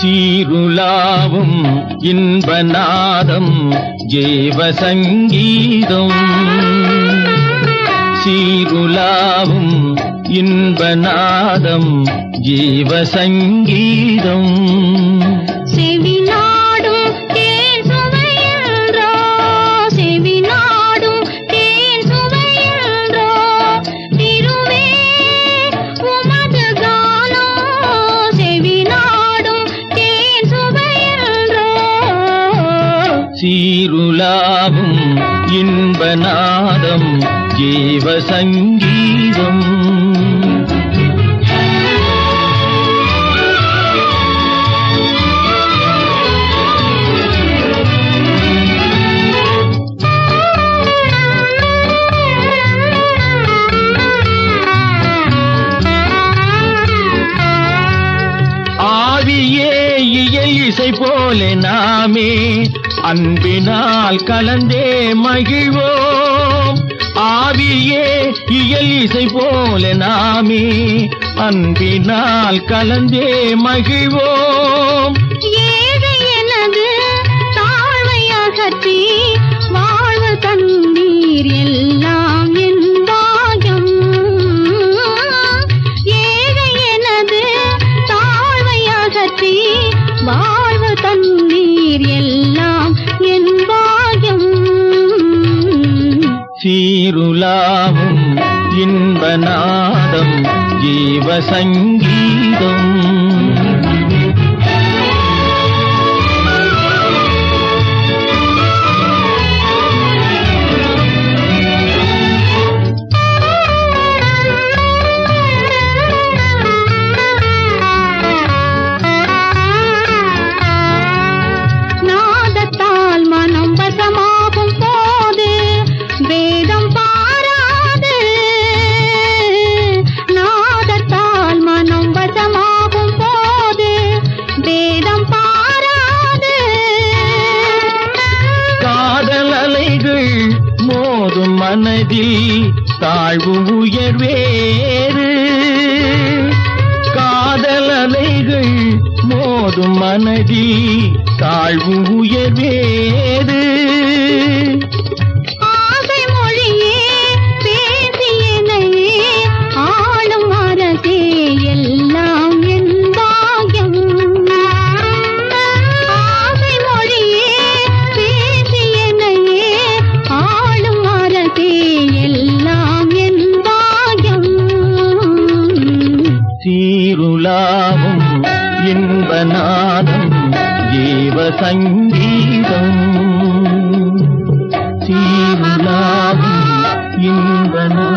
சீருலாவும் இன்பநாதம் ஜீவ சங்கீதம் சீருலாவும் இன்பநாதம் ஜீவ சங்கீதம் செவிநாடும் சீருலாவும் இன்பநாதம் ஜீவ சங்கீதம். ஆவியே இசை போல நாமே. அன்பினால் கலந்தே மகிழ்வோம். ஆவியே இயல் இசை போல நாமே. அன்பினால் கலந்தே மகிழ்வோம். ஏ சீருலாவும் இன்பநாதம் ஜீவசங்கீதம் மனதில் தாழ்வு உயர்வேறு காதல் அலைகள் மோதும் மனதில் தாழ்வு உயர்வேறு சீருலாவும் இன்பநாதம் ஜீவ சங்கீதம். சீருலாவும் இன்பநாதம்.